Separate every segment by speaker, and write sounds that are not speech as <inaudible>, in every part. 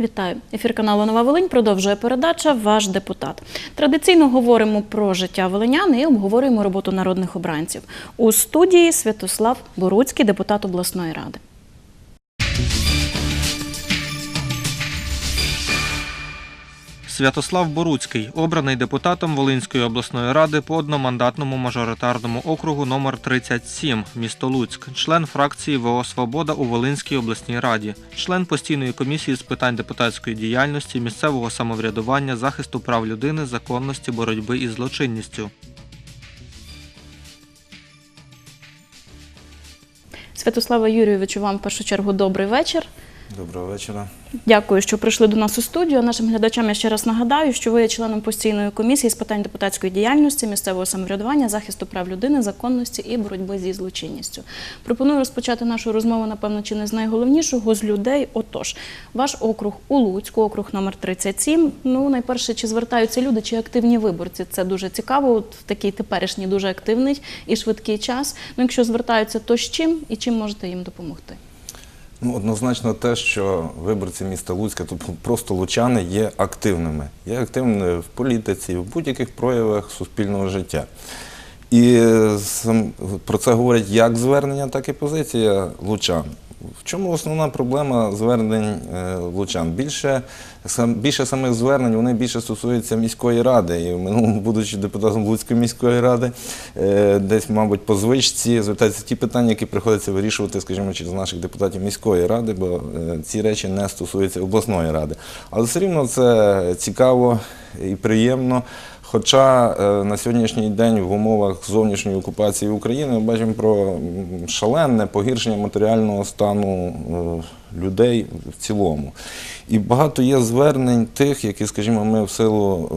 Speaker 1: Вітаю. Ефір каналу Нова Волинь продовжує передача Ваш депутат. Традиційно говоримо про життя волинян і обговорюємо роботу народних обранців. У студії Святослав Боруцький, депутат обласної ради.
Speaker 2: Святослав Боруцький, обраний депутатом Волинської обласної ради по одномандатному мажоритарному округу номер 37 місто Луцьк, член фракції ВО Свобода у Волинській обласній раді, член постійної комісії з питань депутатської діяльності, місцевого самоврядування, захисту прав людини, законності, боротьби із злочинністю.
Speaker 1: Святослава Юрійовичу, вам в першу чергу добрий вечір.
Speaker 3: Доброго вечора.
Speaker 1: Дякую, що прийшли до нас у студію. Нашим глядачам я ще раз нагадаю, що ви є членом постійної комісії з питань депутатської діяльності, місцевого самоврядування, захисту прав людини, законності і боротьби зі злочинністю. Пропоную розпочати нашу розмову, напевно, чи не з найголовнішого з людей. Отож, ваш округ у Луцьку, округ номер 37. Ну, найперше, чи звертаються люди, чи активні виборці? Це дуже цікаво. От такий теперішній дуже активний і швидкий час. Ну, якщо звертаються, то з чим і чим можете їм допомогти?
Speaker 3: Ну, однозначно те, що виборці міста Луцька, тобто просто лучани, є активними. Є активними в політиці, в будь-яких проявах суспільного життя. І про це говорять як звернення, так і позиція лучан. В чому основна проблема звернень е, лучан? Більше, більше самих звернень вони більше стосуються міської ради. І в минулому, будучи депутатом Луцької міської ради, е, десь, мабуть, по звичці звертаються ті питання, які приходиться вирішувати, скажімо, через наших депутатів міської ради, бо е, ці речі не стосуються обласної ради. Але все рівно це цікаво і приємно. Хоча е, на сьогоднішній день в умовах зовнішньої окупації України ми бачимо про м, шалене погіршення матеріального стану е, людей в цілому. І багато є звернень тих, які, скажімо, ми в силу е,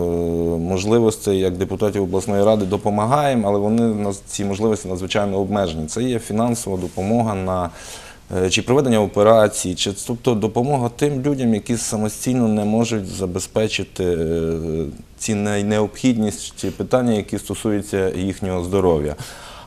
Speaker 3: можливостей як депутатів обласної ради допомагаємо, але вони ці можливості надзвичайно обмежені. Це є фінансова допомога на чи проведення операцій, чи тобто допомога тим людям, які самостійно не можуть забезпечити е, ці необхідність питання, які стосуються їхнього здоров'я.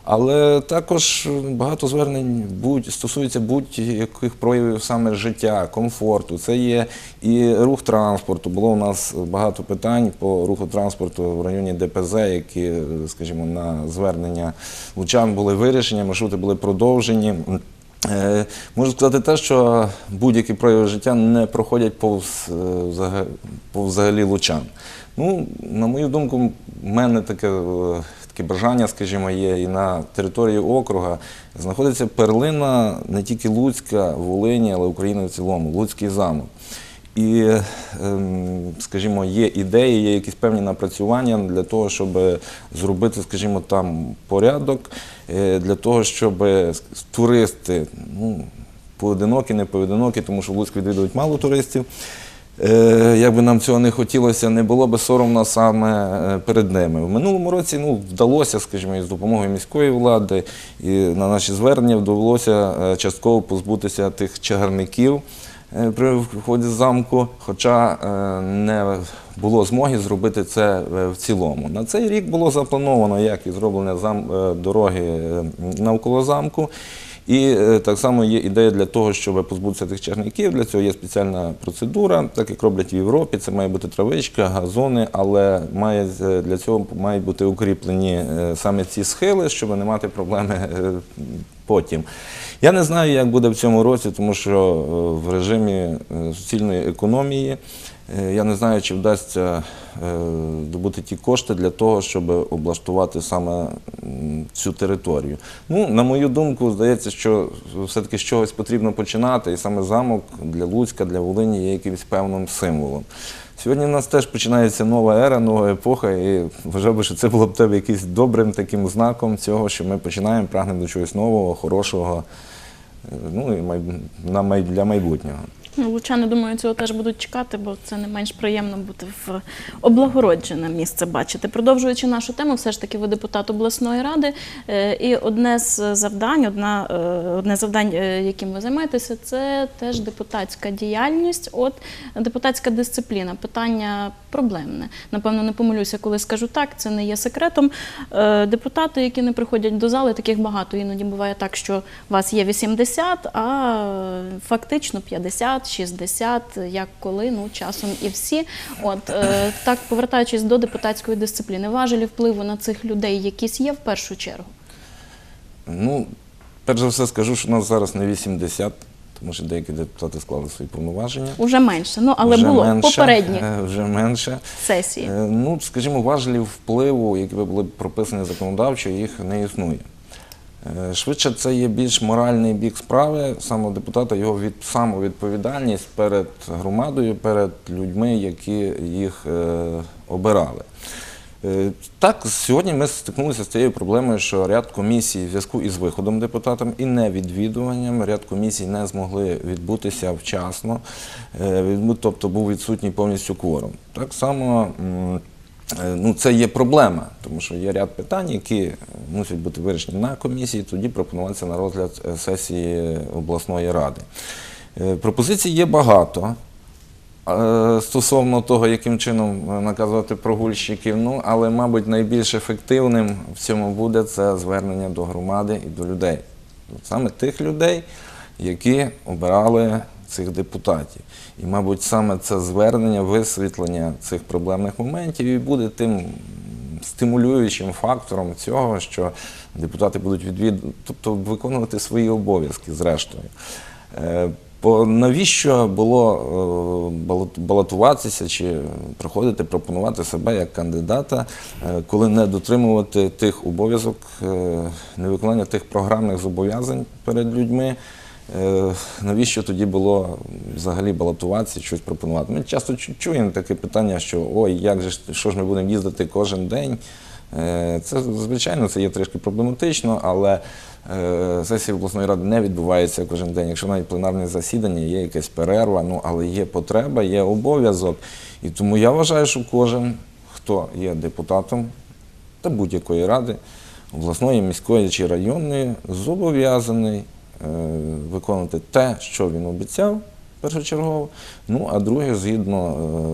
Speaker 3: Але також багато звернень будь, стосується будь-яких проявів саме життя, комфорту. Це є і рух транспорту. Було у нас багато питань по руху транспорту в районі ДПЗ, які, скажімо, на звернення лучан були вирішені, маршрути були продовжені. Е, Можу сказати те, що будь-які прояви життя не проходять повз, е, повз лучан. Ну, на мою думку, в мене таке, е, таке бажання, скажімо, є і на території округа знаходиться перлина не тільки Луцька, Волині, але України в цілому, Луцький замок. І, ем, скажімо, є ідеї, є якісь певні напрацювання для того, щоб зробити, скажімо, там порядок, е, для того, щоб туристи, ну, поодинокі, не поодинокі, тому що в Луцьк відвідують мало туристів. Е, Як би нам цього не хотілося, не було би соромно саме е, перед ними. В минулому році ну, вдалося, скажімо, із допомогою міської влади і на наші звернення вдалося частково позбутися тих чагарників при вході замку, хоча е, не було змоги зробити це е, в цілому. На цей рік було заплановано, як і зроблення зам, е, дороги е, навколо замку. І е, так само є ідея для того, щоб позбутися тих чарників. Для цього є спеціальна процедура, так як роблять в Європі. Це має бути травичка, газони, але має е, для цього мають бути укріплені е, саме ці схили, щоб не мати проблеми е, потім. Я не знаю, як буде в цьому році, тому що е, в режимі е, суцільної економії я не знаю, чи вдасться е, добути ті кошти для того, щоб облаштувати саме цю територію. Ну, на мою думку, здається, що все-таки з чогось потрібно починати, і саме замок для Луцька, для Волині є якимось певним символом. Сьогодні в нас теж починається нова ера, нова епоха, і вважав би, що це було б тебе якимось добрим таким знаком цього, що ми починаємо, прагнемо до чогось нового, хорошого, е, ну і для майбутнього.
Speaker 1: Ну, лучани, думаю, цього теж будуть чекати, бо це не менш приємно бути в облагороджене місце бачити. Продовжуючи нашу тему, все ж таки ви депутат обласної ради. е, І одне з завдань, одна, е, одне завдань, е, яким ви займаєтеся, це теж депутатська діяльність. От депутатська дисципліна, питання проблемне. Напевно, не помилюся, коли скажу так, це не є секретом. Депутати, які не приходять до зали, таких багато. Іноді буває так, що вас є 80, а фактично 50, 60, як коли, ну часом і всі. От е, так, повертаючись до депутатської дисципліни, важелі впливу на цих людей якісь є в першу чергу.
Speaker 3: Ну, перш за все скажу, що у нас зараз не 80, тому що деякі депутати склали свої повноваження.
Speaker 1: Уже менше. Ну але
Speaker 3: Вже
Speaker 1: було
Speaker 3: менше,
Speaker 1: попередні
Speaker 3: е, Вже менше.
Speaker 1: сесії.
Speaker 3: Е, Ну, скажімо, важелів впливу, які були прописані законодавчо, їх не існує. Е, Швидше це є більш моральний бік справи самого депутата, його від, самовідповідальність перед громадою, перед людьми, які їх е, обирали. Е, Так, сьогодні ми стикнулися з цією проблемою, що ряд комісій в зв'язку із виходом депутатам і невідвідуванням, ряд комісій не змогли відбутися вчасно, е, тобто був відсутній повністю кворум. Так само ну, це є проблема, тому що є ряд питань, які мусять бути вирішені на комісії, тоді пропонуватися на розгляд е, сесії обласної ради. Е, Пропозицій є багато. Е, Стосовно того, яким чином е, наказувати прогульщиків, ну але, мабуть, найбільш ефективним в цьому буде це звернення до громади і до людей. Саме тих людей, які обирали цих депутатів. І, мабуть, саме це звернення, висвітлення цих проблемних моментів і буде тим стимулюючим фактором цього, що депутати будуть відвід... тобто виконувати свої обов'язки зрештою. Е, Бо навіщо було е, балотуватися чи приходити, пропонувати себе як кандидата, е, коли не дотримувати тих обов'язок, невиконання тих програмних зобов'язань перед людьми? Е, Навіщо тоді було взагалі балотуватися, щось пропонувати? Ми часто чуємо таке питання, що ой, як же що ж ми будемо їздити кожен день. Е, Це звичайно це є трішки проблематично, але е, сесія обласної ради не відбувається кожен день. Якщо навіть пленарне засідання, є якась перерва, ну але є потреба, є обов'язок. І тому я вважаю, що кожен, хто є депутатом та будь-якої ради, обласної, міської чи районної, зобов'язаний виконувати те, що він обіцяв першочергово. Ну а друге, згідно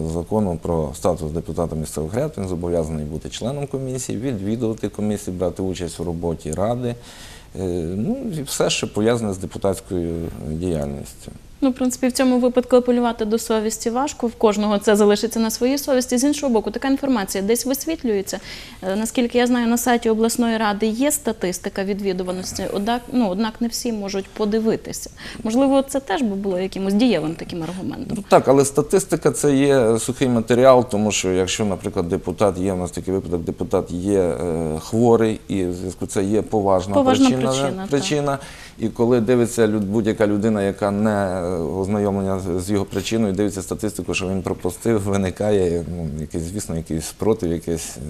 Speaker 3: е, закону про статус депутата місцевих ряд, він зобов'язаний бути членом комісії, відвідувати комісію, брати участь у роботі ради. Е, Ну і все, що пов'язане з депутатською діяльністю.
Speaker 1: Ну, в принципі, в цьому випадку апелювати до совісті важко. В кожного це залишиться на своїй совісті. З іншого боку, така інформація десь висвітлюється. Е, Наскільки я знаю, на сайті обласної ради є статистика відвідуваності, однак, ну, однак не всі можуть подивитися. Можливо, це теж би було якимось дієвим таким аргументом.
Speaker 3: Ну, так, але статистика це є сухий матеріал, тому що якщо, наприклад, депутат є, у нас такий випадок, депутат є е, хворий, і в зв'язку це є поважна,
Speaker 1: Поважна
Speaker 3: причина,
Speaker 1: причина,
Speaker 3: причина. І коли дивиться будь-яка людина, яка не е, ознайомлена з- його причиною, дивиться статистику, що він пропустив, <laughs> виникає ну, якийсь, звісно, якийсь спротив, якесь е,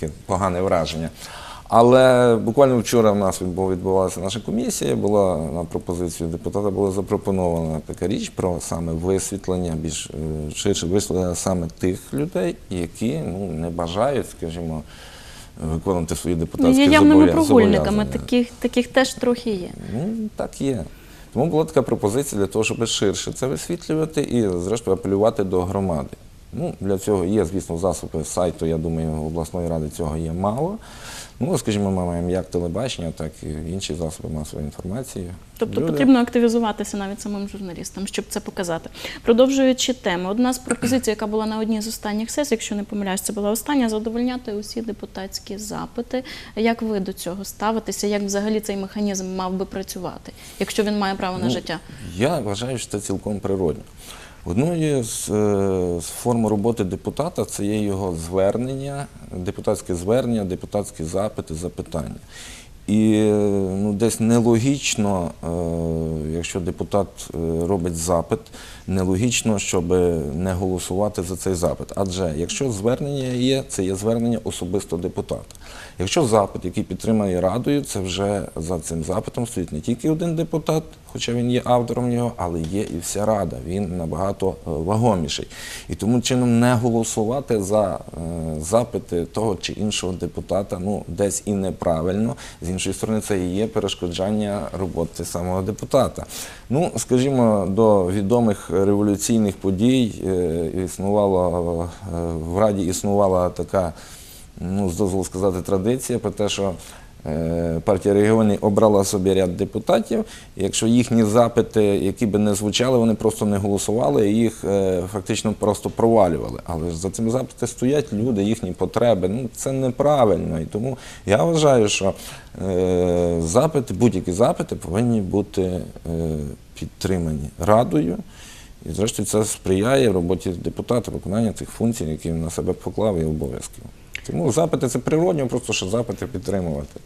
Speaker 3: таке погане враження. Але буквально вчора в нас відбу- відбувалася наша комісія, була на пропозицію депутата була запропонована така річ про саме висвітлення, більш е, ширше висвітлення саме тих людей, які ну, не бажають, скажімо, виконувати свої депутатські зобов'язання.
Speaker 1: є явними прогульниками, таких, таких теж трохи є.
Speaker 3: Ну, так є. Тому була така пропозиція для того, щоб ширше це висвітлювати і, зрештою, апелювати до громади. Ну, для цього є, звісно, засоби сайту, я думаю, обласної ради цього є мало. Ну, скажімо, ми маємо як телебачення, так і інші засоби масової інформації.
Speaker 1: Тобто
Speaker 3: Люди-
Speaker 1: потрібно активізуватися навіть самим журналістам, щоб це показати. Продовжуючи тему, одна з пропозицій, яка була на одній з останніх сесій, якщо не помиляюсь, це була остання, задовольняти усі депутатські запити. Як ви до цього ставитеся? Як взагалі цей механізм мав би працювати, якщо він має право на
Speaker 3: Ну,
Speaker 1: життя?
Speaker 3: Я вважаю, що це цілком природно. Одною з, е, з форм роботи депутата це є його звернення, депутатське звернення, депутатські запити, запитання. І ну, десь нелогічно, е, якщо депутат е, робить запит, нелогічно, щоб не голосувати за цей запит. Адже якщо звернення є, це є звернення особисто депутата. Якщо запит, який підтримає радою, це вже за цим запитом стоїть не тільки один депутат, хоча він є автором його, але є і вся рада. Він набагато е, вагоміший. І тому чином не голосувати за запити того чи іншого депутата, ну десь і неправильно. З іншої сторони, це і є перешкоджання роботи самого депутата. Ну, скажімо, до відомих революційних подій існувало е, в Раді існувала така ну, з дозволу сказати, традиція про те, що е, партія регіонів обрала собі ряд депутатів. Якщо їхні запити, які би не звучали, вони просто не голосували, і їх е, фактично просто провалювали. Але за цими запити стоять люди, їхні потреби. Ну це неправильно. І тому я вважаю, що е, запити, будь-які запити повинні бути е, підтримані радою. І зрештою це сприяє роботі депутата, виконання цих функцій, які він на себе поклав і обов'язків. Тому запити це природньо, просто що запити підтримувати.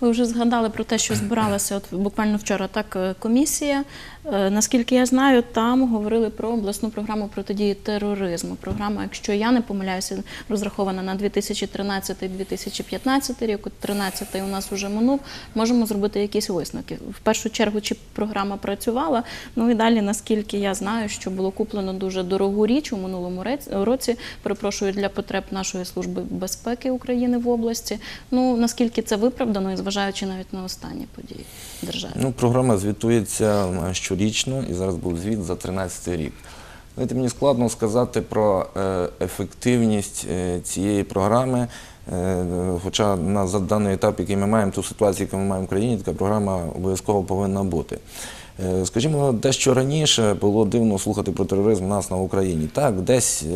Speaker 1: Ви вже згадали про те, що збиралася от буквально вчора так е, комісія. Е, Наскільки я знаю, там говорили про обласну програму протидії тероризму. Програма, якщо я не помиляюся, розрахована на 2013-2015 рік. От 13 у нас вже минув. Можемо зробити якісь висновки. В першу чергу, чи програма працювала? Ну і далі, наскільки я знаю, що було куплено дуже дорогу річ у минулому році. Перепрошую для потреб нашої служби безпеки України в області. Ну наскільки це виправдано, і зважаючи навіть на останні події державі.
Speaker 3: Ну, програма звітується е, щорічно, і зараз був звіт за 13 рік. Знаєте, мені складно сказати про е, ефективність е, цієї програми. Хоча на даний етап, який ми маємо, ту ситуацію, яку ми маємо в країні, така програма обов'язково повинна бути. Е, Скажімо, дещо раніше було дивно слухати про тероризм у нас на Україні. Так, десь е,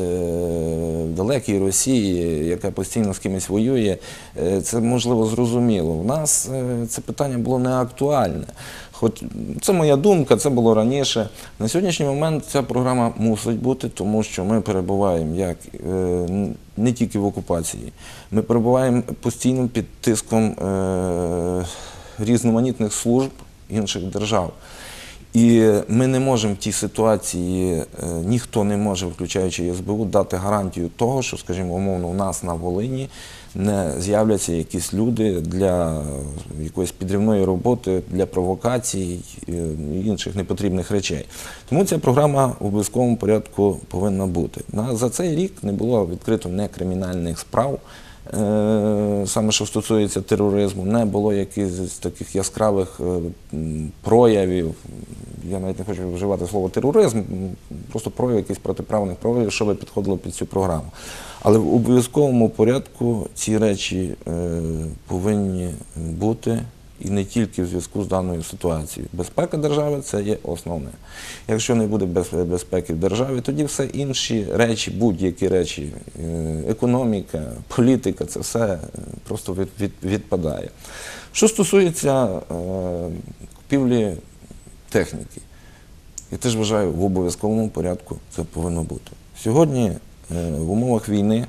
Speaker 3: в далекій Росії, яка постійно з кимось воює, е, це можливо зрозуміло. У нас це питання було не актуальне. Хоч це моя думка, це було раніше. На сьогоднішній момент ця програма мусить бути, тому що ми перебуваємо як не тільки в окупації, ми перебуваємо постійно під тиском різноманітних служб інших держав. І ми не можемо в тій ситуації, е, ніхто не може, включаючи СБУ, дати гарантію того, що, скажімо, умовно, у нас на Волині не з'являться якісь люди для якоїсь підривної роботи, для провокацій е, і інших непотрібних речей. Тому ця програма в обов'язковому порядку повинна бути. За цей рік не було відкрито не кримінальних справ. Е, Саме що стосується тероризму, не було якихось таких яскравих е, проявів. Я навіть не хочу вживати слово тероризм, просто прояв якихось протиправних проявів, би підходило під цю програму. Але в обов'язковому порядку ці речі е, повинні бути і не тільки в зв'язку з даною ситуацією. Безпека держави це є основне. Якщо не буде безпеки в державі, тоді все інші речі, будь-які речі, е, економіка, політика, це все е, просто від, від, відпадає. Що стосується купівлі техніки, я теж вважаю, в обов'язковому порядку це повинно бути. Сьогодні е, в умовах війни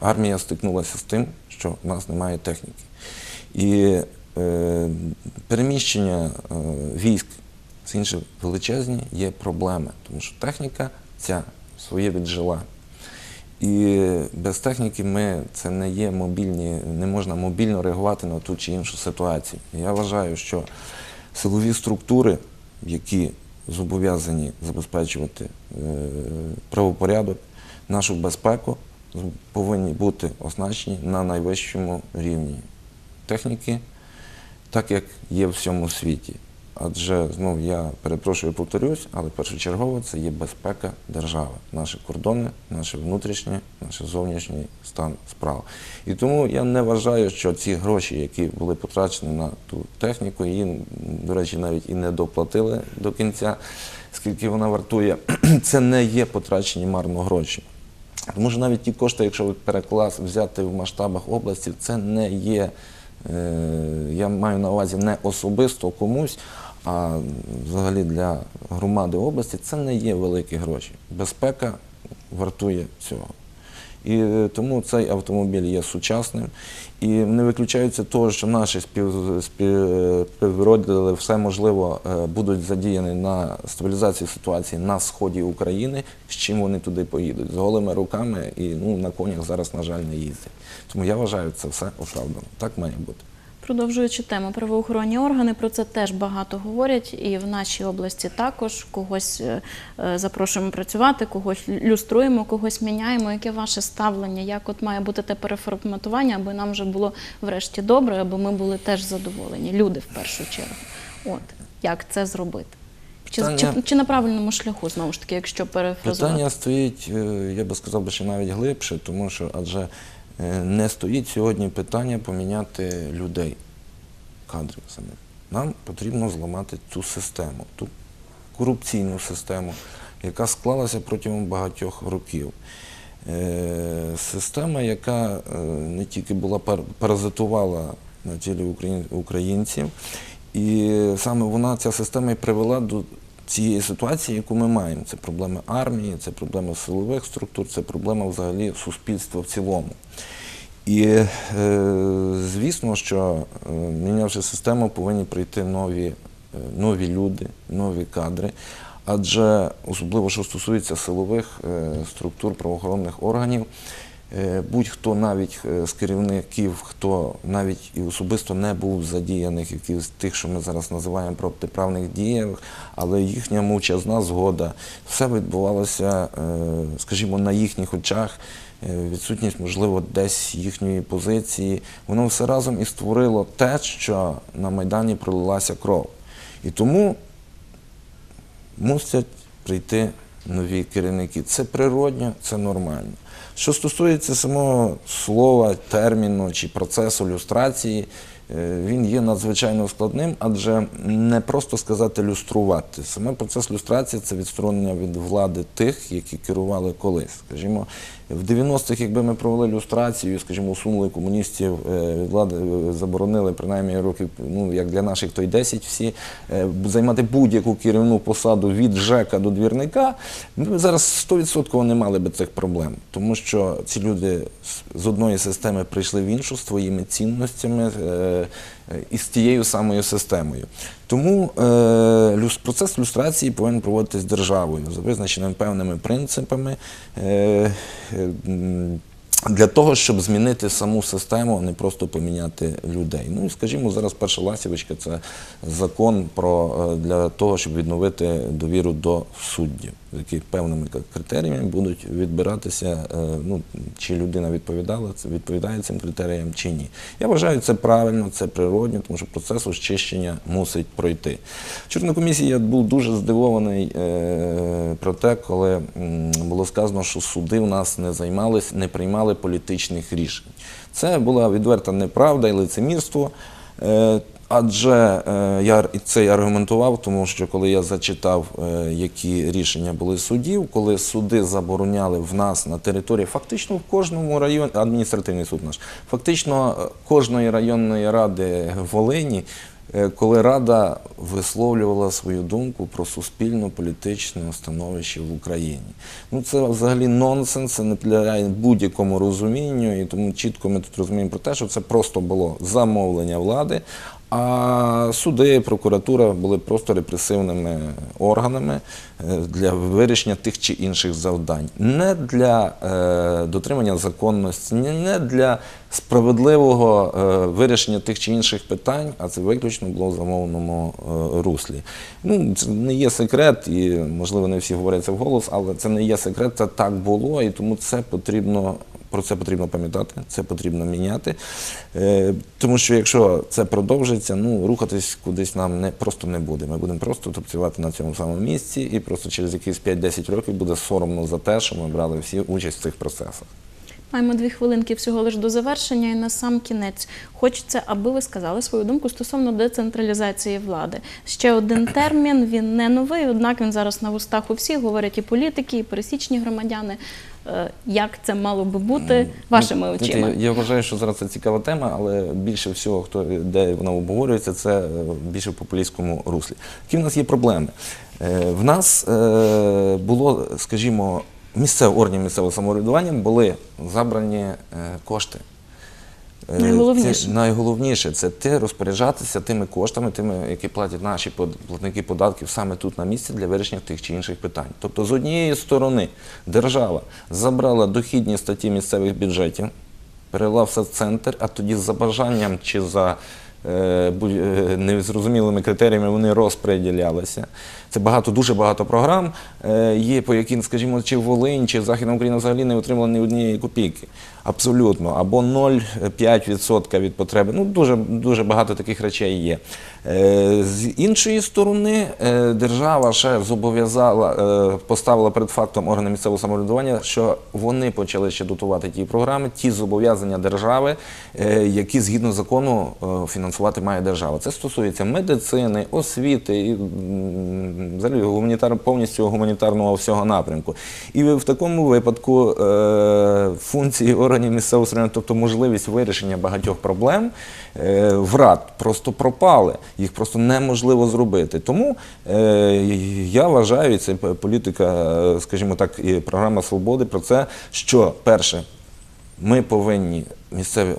Speaker 3: армія стикнулася з тим, що в нас немає техніки. І е, переміщення е, військ з інших величезні є проблеми, тому що техніка ця своє віджила. І без техніки ми це не є мобільні, не можна мобільно реагувати на ту чи іншу ситуацію. Я вважаю, що силові структури, які зобов'язані забезпечувати е, правопорядок, нашу безпеку, повинні бути оснащені на найвищому рівні техніки, так як є в всьому світі. Адже знов я перепрошую, повторюсь, але першочергово це є безпека держави, наші кордони, наше внутрішнє, наш зовнішній стан справ. І тому я не вважаю, що ці гроші, які були потрачені на ту техніку, її, до речі, навіть і не доплатили до кінця, скільки вона вартує, <clears throat> це не є потрачені марно гроші. Тому що навіть ті кошти, якщо переклас взяти в масштабах області, це не є, я маю на увазі не особисто комусь, а взагалі для громади області це не є великі гроші. Безпека вартує цього. І е, тому цей автомобіль є сучасним. І не виключається того, що наші спів, співродили все можливо е, будуть задіяні на стабілізацію ситуації на сході України, з чим вони туди поїдуть. З голими руками і ну, на конях зараз, на жаль, не їздять. Тому я вважаю, це все оправдано. Так має бути.
Speaker 1: Продовжуючи тему, правоохоронні органи про це теж багато говорять, і в нашій області також когось е, е, запрошуємо працювати, когось люструємо, когось міняємо. Яке ваше ставлення? Як от має бути те переформатування, аби нам вже було врешті добре, аби ми були теж задоволені, люди в першу чергу. От як це зробити? Чи, чи,
Speaker 3: Питання-
Speaker 1: чи на правильному шляху знову ж таки, якщо перефразувати?
Speaker 3: Питання стоїть, е, я би сказав, що навіть глибше, тому що адже не стоїть сьогодні питання поміняти людей, кадрів самих. Нам потрібно зламати цю систему, ту корупційну систему, яка склалася протягом багатьох років. Е, Система, яка е, не тільки була пар- паразитувала на тілі українців, і саме вона, ця система і привела до цієї ситуації, яку ми маємо. Це проблеми армії, це проблеми силових структур, це проблема взагалі суспільства в цілому. І е, звісно, що е, мінявши систему, повинні прийти нові, е, нові люди, нові кадри. Адже особливо, що стосується силових структур правоохоронних органів, будь-хто навіть е, з керівників, хто навіть і особисто не був задіяних якихось тих, що ми зараз називаємо протиправних діях, але їхня мовчазна згода, все відбувалося, е, скажімо, на їхніх очах е, відсутність, можливо, десь їхньої позиції. Воно все разом і створило те, що на Майдані пролилася кров. І тому мусять прийти нові керівники. Це природньо, це нормально. Що стосується самого слова, терміну чи процесу люстрації, е, він є надзвичайно складним, адже не просто сказати люструвати. Саме процес люстрації це відсторонення від влади тих, які керували колись. Скажімо, в 90-х, якби ми провели люстрацію, скажімо, усунули комуністів е, влади, е, заборонили принаймні років, ну як для наших, то й 10 всі е, займати будь-яку керівну посаду від ЖЕКа до двірника, ми зараз 100% не мали би цих проблем, тому що ці люди з одної системи прийшли в іншу з своїми цінностями е, е, і з тією самою системою. Тому е, процес люстрації повинен проводитись державою за визначеними певними принципами. Е, для того, щоб змінити саму систему, а не просто поміняти людей. Ну і скажімо, зараз перша ласівочка це закон про е, для того, щоб відновити довіру до суддів, які певними критеріями будуть відбиратися, е, ну чи людина відповідала відповідає цим критеріям чи ні. Я вважаю це правильно, це природньо, тому що процес очищення мусить пройти. Вчора на комісії я був дуже здивований е, про те, коли було сказано, що суди в нас не займались, не приймали політичних рішень. Це була відверта неправда і лицемірство. Адже е, я це й аргументував, тому що коли я зачитав, е, які рішення були судів, коли суди забороняли в нас на території, фактично в кожному районі, адміністративний суд наш, фактично е, кожної районної ради Волині, коли рада висловлювала свою думку про суспільно-політичне становище в Україні. Ну це взагалі нонсенс, це не підлягає будь-якому розумінню, і тому чітко ми тут розуміємо про те, що це просто було замовлення влади. А суди, прокуратура були просто репресивними органами е, для вирішення тих чи інших завдань, не для е, дотримання законності, не- для справедливого е, вирішення тих чи інших питань, а це виключно було в замовному руслі. Ну, це не є секрет, і можливо не всі говорять це вголос, але це не є секрет, це так було, і тому це потрібно. Про це потрібно пам'ятати, це потрібно міняти. Е, тому що якщо це продовжиться, ну рухатись кудись нам не просто не буде. Ми будемо просто працювати на цьому самому місці, і просто через якісь 5-10 років буде соромно за те, що ми брали всі участь в цих процесах.
Speaker 1: Маємо дві хвилинки всього лиш до завершення, і на сам кінець хочеться, аби ви сказали свою думку стосовно децентралізації влади. Ще один термін, він не новий, однак він зараз на вустах у всіх говорять і політики, і пересічні громадяни. Е, Як це мало би бути вашими
Speaker 3: Ну,
Speaker 1: очима?
Speaker 3: Я, я вважаю, що зараз це цікава тема, але більше всього, хто де вона обговорюється, це е, більше в популістському руслі. Які в нас є проблеми? Е, В нас було, скажімо, місцевих органів місцевого самоврядування були забрані кошти. Е,
Speaker 1: Найголовніше.
Speaker 3: Це, найголовніше це те розпоряджатися тими коштами, тими, які платять наші платники податків саме тут на місці для вирішення тих чи інших питань. Тобто, з однієї сторони, держава забрала дохідні статті місцевих бюджетів, перевела все в центр, а тоді за бажанням чи за е, е, незрозумілими критеріями вони розподілялися. Це багато, дуже багато програм є, по яким, скажімо, чи Волинь, чи Західна Україна взагалі не отримала ні однієї копійки. Абсолютно. Або 0,5% від потреби. Ну, дуже, дуже багато таких речей є. Е, З іншої сторони, е, держава ще зобов'язала, е, поставила перед фактом органи місцевого самоврядування, що вони почали ще дотувати ті програми, ті зобов'язання держави, які згідно закону фінансувати має держава. Це стосується медицини, освіти і взагалі гуманітар, повністю гуманітарного всього напрямку. І в такому випадку функції органів місцевого самоврядування, тобто можливість вирішення багатьох проблем, е, врат просто пропали. Їх просто неможливо зробити. Тому е, я вважаю, і це політика, е, скажімо так, і програма свободи про це, що перше. Ми повинні місцеві,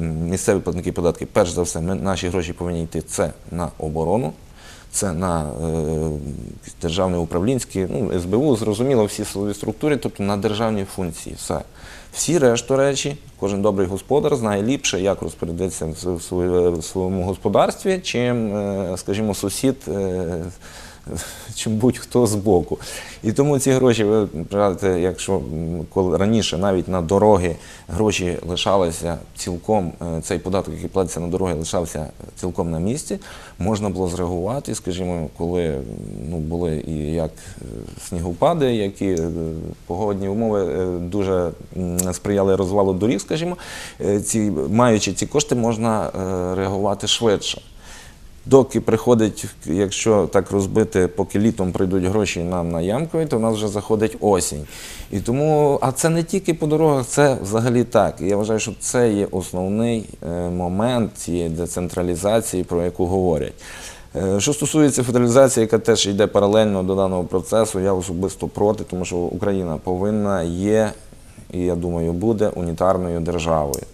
Speaker 3: місцеві платники податків, перш за все, ми, наші гроші повинні йти це на оборону, це на е, державне управлінські, ну, СБУ, зрозуміло, всі силові структури, тобто на державні функції. Все. Всі решту речі, кожен добрий господар знає ліпше, як розпорядитися в св- в своє- в своєму господарстві, чим, е, скажімо, сусід. Чим будь-хто з боку. І тому ці гроші, ви пригадуєте, якщо коли раніше навіть на дороги гроші лишалися цілком, е, цей податок, який платиться на дороги, лишався цілком на місці, можна було зреагувати, скажімо, коли ну, були і як е, снігопади, які е, погодні умови дуже сприяли розвалу доріг, скажімо, ці, маючи ці кошти, можна реагувати швидше. Доки приходить, якщо так розбити, поки літом прийдуть гроші нам на ямкові, то в нас вже заходить осінь. І тому, а це не тільки по дорогах, це взагалі так. І я вважаю, що це є основний е, момент цієї децентралізації, про яку говорять. Е, Що стосується федералізації, яка теж йде паралельно до даного процесу, я особисто проти, тому що Україна повинна є і я думаю, буде унітарною державою.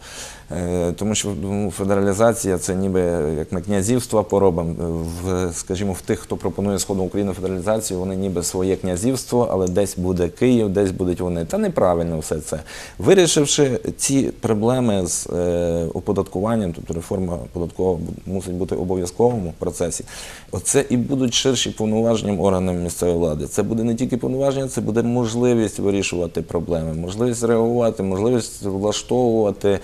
Speaker 3: Е, Тому що ну, федералізація це ніби як ми князівства поробимо. В, скажімо, в тих, хто пропонує Сходу Україну федералізацію, вони ніби своє князівство, але десь буде Київ, десь будуть вони. Та неправильно все це. Вирішивши ці проблеми з е, оподаткуванням, тобто реформа податкова мусить бути в процесі. Оце і будуть ширші повноваженням органам місцевої влади. Це буде не тільки повноваження, це буде можливість вирішувати проблеми, можливість реагувати, можливість влаштовувати,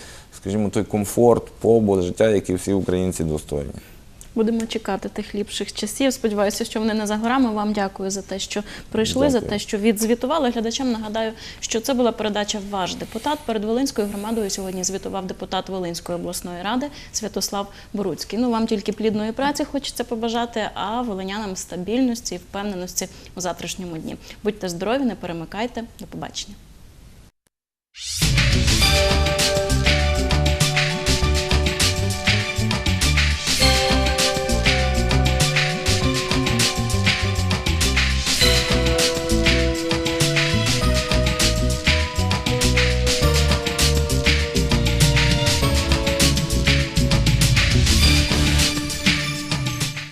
Speaker 3: скажімо, той комфорт, побут, життя, який всі українці достойні.
Speaker 1: Будемо чекати тих ліпших часів. Сподіваюся, що вони не за горами. Вам дякую за те, що прийшли, за те, що відзвітували. Глядачам нагадаю, що це була передача Ваш депутат. Перед Волинською громадою сьогодні звітував депутат Волинської обласної ради Святослав Боруцький. Ну вам тільки плідної праці хочеться побажати, а волинянам стабільності і впевненості у завтрашньому дні. Будьте здорові, не перемикайте. До побачення.